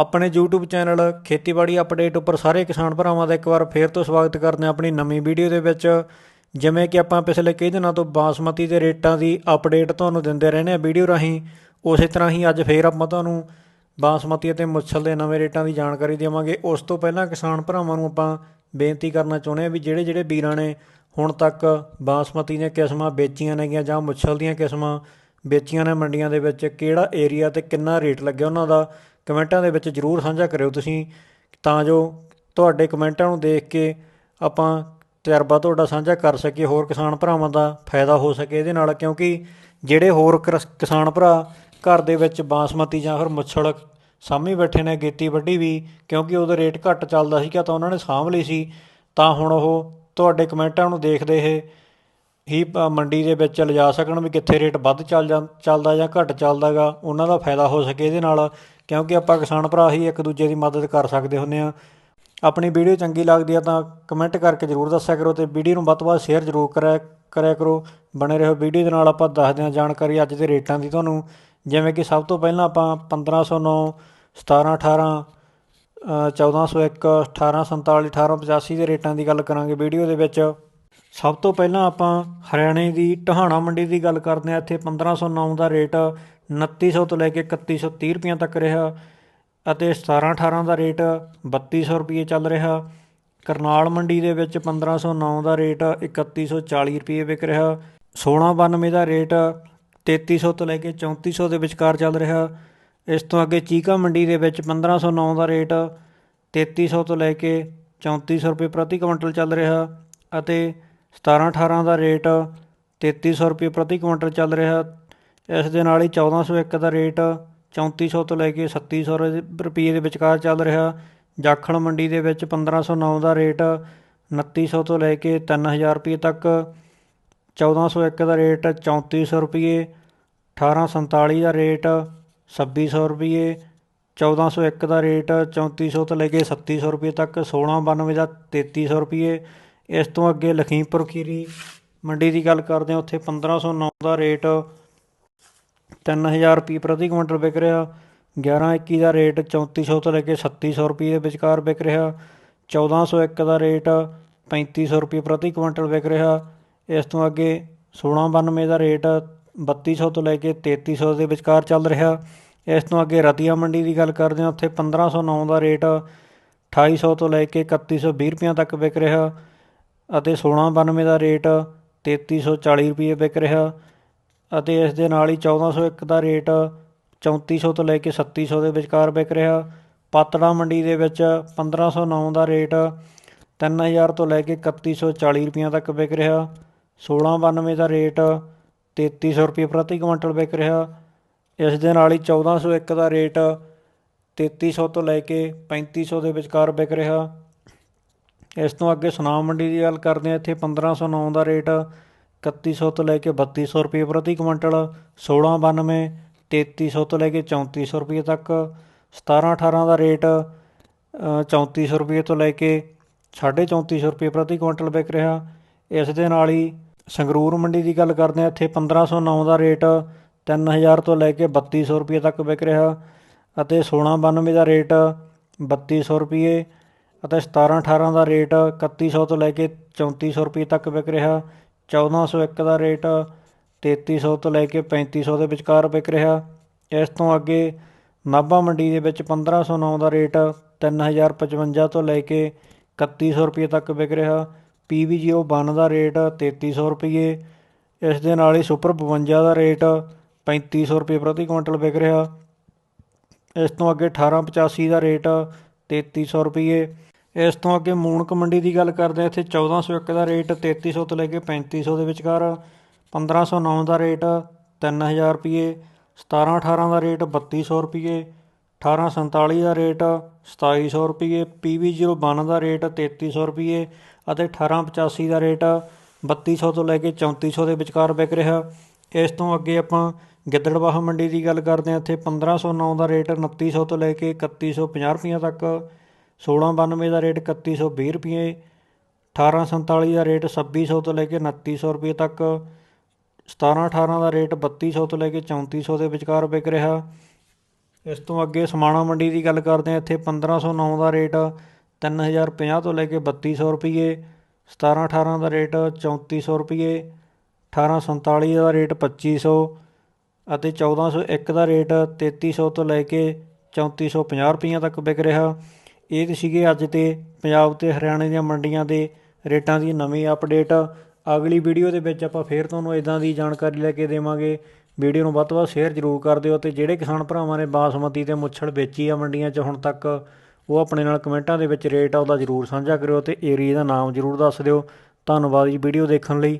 ਆਪਣੇ YouTube channel ਖੇਤੀਬਾੜੀ update ਉੱਪਰ ਸਾਰੇ ਕਿਸਾਨ ਭਰਾਵਾਂ ਦਾ ਇੱਕ ਵਾਰ ਫੇਰ ਤੋਂ ਸਵਾਗਤ ਕਰਦੇ ਹਾਂ ਆਪਣੀ ਨਵੀਂ ਵੀਡੀਓ ਦੇ ਵਿੱਚ। ਜਿਵੇਂ ਕਿ ਆਪਾਂ ਪਿਛਲੇ ਕਈ ਦਿਨਾਂ ਤੋਂ ਬਾਸਮਤੀ ਦੇ ਰੇਟਾਂ ਦੀ ਅਪਡੇਟ ਤੁਹਾਨੂੰ ਦਿੰਦੇ ਰਹਿੰਦੇ ਹਾਂ ਵੀਡੀਓ ਰਾਹੀਂ, ਉਸੇ ਤਰ੍ਹਾਂ ਹੀ ਅੱਜ ਫੇਰ ਆਪਾਂ ਤੁਹਾਨੂੰ ਬਾਸਮਤੀ ਅਤੇ ਮੁੱਛਲ ਦੇ ਨਵੇਂ ਰੇਟਾਂ ਦੀ ਜਾਣਕਾਰੀ ਦੇਵਾਂਗੇ। ਉਸ ਤੋਂ ਪਹਿਲਾਂ ਕਿਸਾਨ ਭਰਾਵਾਂ ਨੂੰ ਆਪਾਂ ਬੇਨਤੀ ਕਰਨਾ ਚਾਹੁੰਦੇ ਹਾਂ ਵੀ ਜਿਹੜੇ ਜਿਹੜੇ ਵੀਰਾਂ ਨੇ ਹੁਣ ਤੱਕ ਬਾਸਮਤੀ ਦੀਆਂ ਕਿਸਮਾਂ ਵੇਚੀਆਂ ਨੇਗੀਆਂ ਜਾਂ ਮੁੱਛਲ ਦੀਆਂ ਕਿਸਮਾਂ ਵੇਚੀਆਂ ਨੇ ਮੰਡੀਆਂ ਦੇ ਵਿੱਚ, ਕਿਹੜਾ ਏਰੀਆ ਤੇ ਕਿੰਨਾ ਰੇਟ ਲੱਗਿਆ ਉਹਨਾਂ ਦਾ, ਕਮੈਂਟਾਂ ਦੇ ਵਿੱਚ ਜਰੂਰ ਸਾਂਝਾ ਕਰਿਓ ਤੁਸੀਂ, ਤਾਂ ਜੋ ਤੁਹਾਡੇ ਕਮੈਂਟਾਂ ਨੂੰ ਦੇਖ ਕੇ ਆਪਾਂ ਤਜਰਬਾ ਤੁਹਾਡਾ ਸਾਂਝਾ ਕਰ ਸਕੀਏ, ਹੋਰ ਕਿਸਾਨ ਭਰਾਵਾਂ ਦਾ ਫਾਇਦਾ ਹੋ ਸਕੇ ਇਹਦੇ ਨਾਲ, ਕਿਉਂਕਿ ਜਿਹੜੇ ਹੋਰ ਕਰਸ- ਕਿਸਾਨ ਭਰਾ ਘਰ ਦੇ ਵਿੱਚ ਬਾਸਮਤੀ ਜਾਂ ਫਿਰ ਮੁੱਛੜ ਸਾਹਮਣੇ ਬੈਠੇ ਨੇ, ਗੇਤੀ ਵੱਢੀ ਵੀ, ਕਿਉਂਕਿ ਉਹਦਾ ਰੇਟ ਘੱਟ ਚੱਲਦਾ ਸੀਗਾ ਤਾਂ ਉਹਨਾਂ ਨੇ ਸਾਂਭ ਲਈ ਸੀ, ਤਾਂ ਹੁਣ ਉਹ ਤੁਹਾਡੇ ਕਮੈਂਟਾਂ ਨੂੰ ਦੇਖਦੇ ਇਹ ਹੀ ਮੰਡੀ ਦੇ ਵਿੱਚ ਲਿਜਾ ਸਕਣ ਵੀ ਕਿੱਥੇ ਰੇਟ ਵੱਧ ਚੱਲ ਜਾਂ ਚੱਲਦਾ ਜਾਂ ਘੱਟ ਚੱਲਦਾਗਾ ਉਹਨਾਂ ਦਾ ਫਾਇਦਾ ਹੋ ਸਕੇ ਇਹਦੇ ਨਾਲ ਕਿਉਂਕਿ ਆਪਾਂ ਕਿਸਾਨ ਭਰਾ ਹੀ ਇੱਕ ਦੂਜੇ ਦੀ ਮਦਦ ਕਰ ਸਕਦੇ ਹੁੰਦੇ ਆ ਆਪਣੀ ਵੀਡੀਓ ਚੰਗੀ ਲੱਗਦੀ ਆ ਤਾਂ ਕਮੈਂਟ ਕਰਕੇ ਜਰੂਰ ਦੱਸਿਆ ਕਰੋ ਤੇ ਵੀਡੀਓ ਨੂੰ ਵੱਧ ਤੋਂ ਵੱਧ ਸ਼ੇਅਰ ਜਰੂਰ ਕਰਿਆ ਕਰਿਆ ਕਰੋ। ਬਣੇ ਰਹੋ ਵੀਡੀਓ ਦੇ ਨਾਲ ਆਪਾਂ ਦੱਸਦੇ ਹਾਂ ਜਾਣਕਾਰੀ ਅੱਜ ਦੇ ਰੇਟਾਂ ਦੀ ਤੁਹਾਨੂੰ। ਜਿਵੇਂ ਕਿ ਸਭ ਤੋਂ ਪਹਿਲਾਂ ਆਪਾਂ 1509 17 18 ਅ, 1401 1847 1885 ਦੇ ਰੇਟਾਂ ਦੀ ਗੱਲ ਕਰਾਂਗੇ ਵੀਡੀਓ ਦੇ ਵਿੱਚ। ਸਭ ਤੋਂ ਪਹਿਲਾਂ ਆਪਾਂ ਹਰਿਆਣੇ ਦੀ ਟਹਾਣਾ ਮੰਡੀ ਦੀ ਗੱਲ ਕਰਦੇ ਹਾਂ। ਇੱਥੇ 1509 ਦਾ ਰੇਟ 2900 ਤੋਂ ਲੈ ਕੇ 3130 ਰੁਪਈਆ ਤੱਕ ਰਿਹਾ ਅਤੇ 17 18 ਦਾ ਰੇਟ 3200 ਰੁਪਏ ਚੱਲ ਰਿਹਾ। ਕਰਨਾਲ ਮੰਡੀ ਦੇ ਵਿੱਚ 1509 ਦਾ ਰੇਟ 3140 ਰੁਪਏ ਵਿਕ ਰਿਹਾ। 1692 ਦਾ ਰੇਟ 3300 ਤੋਂ ਲੈ ਕੇ 3400 ਦੇ ਵਿਚਕਾਰ ਚੱਲ ਰਿਹਾ। ਇਸ ਤੋਂ ਅੱਗੇ ਚੀਕਾ ਮੰਡੀ ਦੇ ਵਿੱਚ 1509 ਦਾ ਰੇਟ 3300 ਤੋਂ ਲੈ ਕੇ 3400 ਰੁਪਏ ਪ੍ਰਤੀ ਕੁਇੰਟਲ ਚੱਲ ਰਿਹਾ ਅਤੇ 17 18 ਦਾ ਰੇਟ 3300 ਰੁਪਏ ਪ੍ਰਤੀ ਕੁਇੰਟਲ ਚੱਲ ਰਿਹਾ। ਇਸ ਦੇ ਨਾਲ ਹੀ 1401 ਦਾ ਰੇਟ 3400 ਤੋਂ ਲੈ ਕੇ 3700 ਰੁਪਏ ਦੇ ਵਿਚਕਾਰ ਚੱਲ ਰਿਹਾ। ਜਾਖਲ ਮੰਡੀ ਦੇ ਵਿੱਚ 1509 ਦਾ ਰੇਟ 2900 ਤੋਂ ਲੈ ਕੇ 3000 ਰੁਪਏ ਤੱਕ। 1401 ਦਾ ਰੇਟ 3400 ਰੁਪਏ 1847 ਦਾ ਰੇਟ 2600 ਰੁਪਏ 1401 ਦਾ ਰੇਟ 3400 ਤੋਂ ਲੈ ਕੇ 3700 ਰੁਪਏ ਤੱਕ। 1692 ਦਾ 3300 ਰੁਪਏ ਇਸ ਤੋਂ ਅੱਗੇ ਲਖੀਮਪੁਰ ਖੀਰੀ ਮੰਡੀ ਦੀ ਗੱਲ ਕਰਦੇ ਹਾਂ, ਉੱਥੇ 1509 ਦਾ ਰੇਟ 3000 ਰੁਪਏ ਪ੍ਰਤੀ ਕੁਇੰਟਲ ਵਿਕ ਰਿਹਾ 1121 ਦਾ ਰੇਟ 3400 ਤੋਂ ਲੈ ਕੇ 3700 ਰੁਪਏ ਦੇ ਵਿਚਕਾਰ ਵਿਕ ਰਿਹਾ 1401 ਦਾ ਰੇਟ 3500 ਰੁਪਏ ਪ੍ਰਤੀ ਕੁਇੰਟਲ ਵਿਕ ਰਿਹਾ, ਇਸ ਤੋਂ ਅੱਗੇ 1692 ਦਾ ਰੇਟ 3200 ਤੋਂ ਲੈ ਕੇ 3300 ਦੇ ਵਿਚਕਾਰ ਚੱਲ ਰਿਹਾ, ਇਸ ਤੋਂ ਅੱਗੇ ਰਤੀਆ ਮੰਡੀ ਦੀ ਗੱਲ ਕਰਦੇ ਹਾਂ, ਉੱਥੇ 1509 ਦਾ ਰੇਟ 2800 ਤੋਂ ਲੈ ਕੇ 3120 ਰੁਪਏ ਤੱਕ ਵਿਕ ਰਿਹਾ ਅਤੇ 1692 ਦਾ ਰੇਟ 3340 ਰੁਪਏ ਵਿਕ ਰਿਹਾ ਅਤੇ ਇਸ ਦੇ ਨਾਲ ਹੀ 1401 ਦਾ ਰੇਟ 3400 ਤੋਂ ਲੈ ਕੇ 3700 ਦੇ ਵਿਚਕਾਰ ਵਿਕ ਰਿਹਾ। ਪਾਤੜਾ ਮੰਡੀ ਦੇ ਵਿੱਚ 1509 ਦਾ ਰੇਟ 3000 ਤੋਂ ਲੈ ਕੇ 3140 ਰੁਪਏ ਤੱਕ ਵਿਕ ਰਿਹਾ। 1692 ਦਾ ਰੇਟ 3300 ਰੁਪਏ ਪ੍ਰਤੀ ਕੁਇੰਟਲ ਵਿਕ ਰਿਹਾ। ਇਸ ਦੇ ਨਾਲ ਹੀ 1401 ਦਾ ਰੇਟ 3300 ਤੋਂ ਲੈ ਕੇ 3500 ਦੇ ਵਿਚਕਾਰ ਵਿਕ ਰਿਹਾ। ਇਸ ਤੋਂ ਅੱਗੇ ਸੁਨਾਮ ਮੰਡੀ ਦੀ ਗੱਲ ਕਰਦੇ ਹਾਂ ਇੱਥੇ 1509 ਦਾ ਰੇਟ 3100 ਤੋਂ ਲੈ ਕੇ 3200 ਰੁਪਏ ਪ੍ਰਤੀ ਕੁਇੰਟਲ 1692 3300 ਤੋਂ ਲੈ ਕੇ 3400 ਰੁਪਏ ਤੱਕ 17 18 ਦਾ ਰੇਟ ਅ, 3400 ਰੁਪਏ ਤੋਂ ਲੈ ਕੇ 3450 ਰੁਪਏ ਪ੍ਰਤੀ ਕੁਇੰਟਲ ਵਿਕ ਰਿਹਾ। ਇਸ ਦੇ ਨਾਲ ਹੀ ਸੰਗਰੂਰ ਮੰਡੀ ਦੀ ਗੱਲ ਕਰਦੇ ਹਾਂ ਇੱਥੇ 1509 ਦਾ ਰੇਟ 3000 ਤੋਂ ਲੈ ਕੇ 3200 ਰੁਪਏ ਤੱਕ ਵਿਕ ਰਿਹਾ। ਅਤੇ 1692 ਦਾ ਰੇਟ 3200 ਰੁਪਏ ਅਤੇ 17 18 ਦਾ ਰੇਟ 3100 ਤੋਂ ਲੈ ਕੇ 3400 ਰੁਪਏ ਤੱਕ ਵਿਕ ਰਿਹਾ। 1401 ਦਾ ਰੇਟ 3300 ਤੋਂ ਲੈ ਕੇ 3500 ਦੇ ਵਿਚਕਾਰ ਵਿਕ ਰਿਹਾ। ਇਸ ਤੋਂ ਅੱਗੇ ਨਾਭਾ ਮੰਡੀ ਦੇ ਵਿੱਚ 1509 ਦਾ ਰੇਟ 3055 ਤੋਂ ਲੈ ਕੇ 3100 ਰੁਪਏ ਤੱਕ ਵਿਕ ਰਿਹਾ। PV01 ਦਾ ਰੇਟ 3300 ਰੁਪਏ। ਇਸ ਦੇ ਨਾਲ ਹੀ ਸੁਪਰ 52 ਦਾ ਰੇਟ 3500 ਰੁਪਏ ਪ੍ਰਤੀ ਕੁਇੰਟਲ ਵਿਕ ਰਿਹਾ। ਇਸ ਤੋਂ ਅੱਗੇ 1885 ਦਾ ਰੇਟ 3300 ਰੁਪਏ। ਇਸ ਤੋਂ ਅੱਗੇ ਮੂਣਕ ਮੰਡੀ ਦੀ ਗੱਲ ਕਰਦੇ ਹਾਂ, ਇੱਥੇ 1401 ਦਾ ਰੇਟ 3300 ਤੋਂ ਲੈ ਕੇ 3500 ਦੇ ਵਿਚਕਾਰ 1509 ਦਾ ਰੇਟ 3000 ਰੁਪਏ 17 18 ਦਾ ਰੇਟ 3200 ਰੁਪਏ 1847 ਦਾ ਰੇਟ 2700 ਰੁਪਏ PV01 ਦਾ ਰੇਟ 3300 ਰੁਪਏ ਅਤੇ 1885 ਦਾ ਰੇਟ 3200 ਤੋਂ ਲੈ ਕੇ 3400 ਦੇ ਵਿਚਕਾਰ ਵਿਕ ਰਿਹਾ। ਇਸ ਤੋਂ ਅੱਗੇ ਆਪਾਂ ਗਿੱਦੜਬਾਹਾ ਮੰਡੀ ਦੀ ਗੱਲ ਕਰਦੇ ਹਾਂ, ਇੱਥੇ 1509 ਦਾ ਰੇਟ 2900 ਤੋਂ ਲੈ ਕੇ 3150 ਰੁਪਏ ਤੱਕ 1692 ਦਾ ਰੇਟ 3120 ਰੁਪਏ 1847 ਦਾ ਰੇਟ 2600 ਤੋਂ ਲੈ ਕੇ 2900 ਰੁਪਏ ਤੱਕ 17 18 ਦਾ ਰੇਟ 3200 ਤੋਂ ਲੈ ਕੇ 3400 ਦੇ ਵਿਚਕਾਰ ਵਿਕ ਰਿਹਾ। ਇਸ ਤੋਂ ਅੱਗੇ ਸਮਾਣਾ ਮੰਡੀ ਦੀ ਗੱਲ ਕਰਦੇ ਹਾਂ, ਇੱਥੇ 1509 ਦਾ ਰੇਟ 3050 ਤੋਂ ਲੈ ਕੇ 3200 ਰੁਪਏ 17 18 ਦਾ ਰੇਟ 3400 ਰੁਪਏ 1847 ਦਾ ਰੇਟ 2500 ਅਤੇ 1401 ਦਾ ਰੇਟ 3300 ਤੋਂ ਲੈ ਕੇ 3450 ਰੁਪਈਆਂ ਤੱਕ ਵਿਕ ਰਿਹਾ। ਇਹ ਸੀਗੇ ਅੱਜ ਤੇ ਪੰਜਾਬ ਤੇ ਹਰਿਆਣੇ ਦੀਆਂ ਮੰਡੀਆਂ ਦੇ ਰੇਟਾਂ ਦੀ ਨਵੀਂ ਅਪਡੇਟ ਅਗਲੀ ਵੀਡੀਓ ਦੇ ਵਿੱਚ ਆਪਾਂ ਫੇਰ ਤੁਹਾਨੂੰ ਇਦਾਂ ਦੀ ਜਾਣਕਾਰੀ ਲੈ ਕੇ ਦੇਵਾਂਗੇ। ਵੀਡੀਓ ਨੂੰ ਵੱਧ ਤੋਂ ਵੱਧ ਸ਼ੇਅਰ ਜ਼ਰੂਰ ਕਰ ਦਿਓ ਤੇ ਜਿਹੜੇ ਕਿਸਾਨ ਭਰਾਵਾਂ ਨੇ ਬਾਸਮਤੀ ਤੇ ਮੁੱਛੜ ਵੇਚੀ ਆ ਮੰਡੀਆਂ 'ਚ ਹੁਣ ਤੱਕ, ਉਹ ਆਪਣੇ ਨਾਲ ਕਮੈਂਟਾਂ ਦੇ ਵਿੱਚ ਰੇਟ ਆ ਉਹਦਾ ਜ਼ਰੂਰ ਸਾਂਝਾ ਕਰਿਓ ਤੇ ਏਰੀਆ ਦਾ ਨਾਮ ਜ਼ਰੂਰ ਦੱਸ ਦਿਓ। ਧੰਨਵਾਦ ਜੀ ਵੀਡੀਓ ਦੇਖਣ ਲਈ।